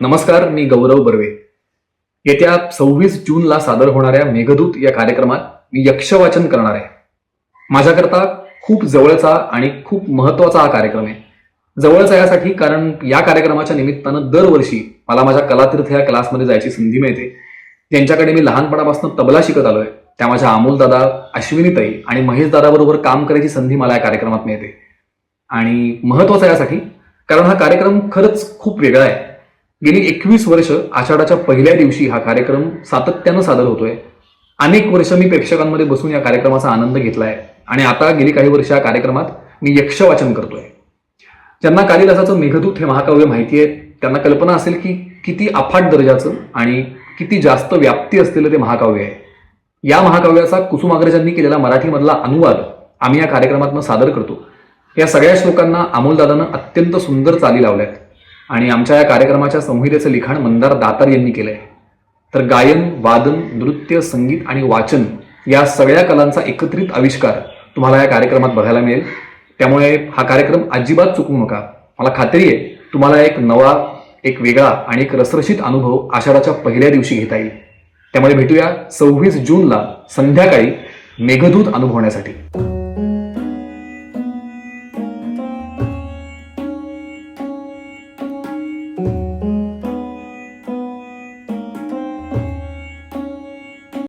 नमस्कार मी गौरव बर्वे. येत्या सव्वीस जूनला सादर होणाऱ्या मेघदूत या कार्यक्रमात मी यक्षवाचन करणार आहे. माझ्याकरता खूप जवळचा आणि खूप महत्त्वाचा हा कार्यक्रम आहे. जवळचा यासाठी कारण या कार्यक्रमाच्या निमित्तानं दरवर्षी मला माझ्या कलातीर्थ या क्लासमध्ये जायची संधी मिळते. त्यांच्याकडे मी लहानपणापासून तबला शिकत आलोय त्या माझ्या अमोलदादा अश्विनीताई आणि महेशदादाबरोबर काम करायची संधी मला या कार्यक्रमात मिळते. आणि महत्त्वाचा यासाठी कारण हा कार्यक्रम खरंच खूप वेगळा आहे. गेली एकवीस वर्ष आषाढाच्या पहिल्या दिवशी हा कार्यक्रम सातत्यानं सादर होतोय. अनेक वर्ष मी प्रेक्षकांमध्ये बसून या कार्यक्रमाचा आनंद घेतलाय. आणि आता गेली काही वर्ष या कार्यक्रमात मी यक्ष वाचन करतोय. ज्यांना कालिदासाचं मेघदूत हे महाकाव्य माहिती आहे त्यांना कल्पना असेल की किती अफाट दर्जाचं आणि किती जास्त व्याप्ती असलेलं ते महाकाव्य आहे. या महाकाव्याचा कुसुमाग्रजांनी केलेला मराठीमधला अनुवाद आम्ही या कार्यक्रमातनं सादर करतो. या सगळ्या श्लोकांना अमोलदादानं अत्यंत सुंदर चाली लावल्यात. आणि आमच्या या कार्यक्रमाच्या संहितेचं लिखाण मंदार दातार यांनी केलंय. तर गायन वादन नृत्य संगीत आणि वाचन या सगळ्या कलांचा एकत्रित आविष्कार तुम्हाला या कार्यक्रमात बघायला मिळेल. त्यामुळे हा कार्यक्रम अजिबात चुकवू नका. मला खात्री आहे तुम्हाला एक नवा एक वेगळा आणि एक रसरशीत अनुभव आषाढाच्या पहिल्या दिवशी घेता येईल. त्यामुळे भेटूया सव्वीस जूनला संध्याकाळी मेघदूत अनुभवण्यासाठी.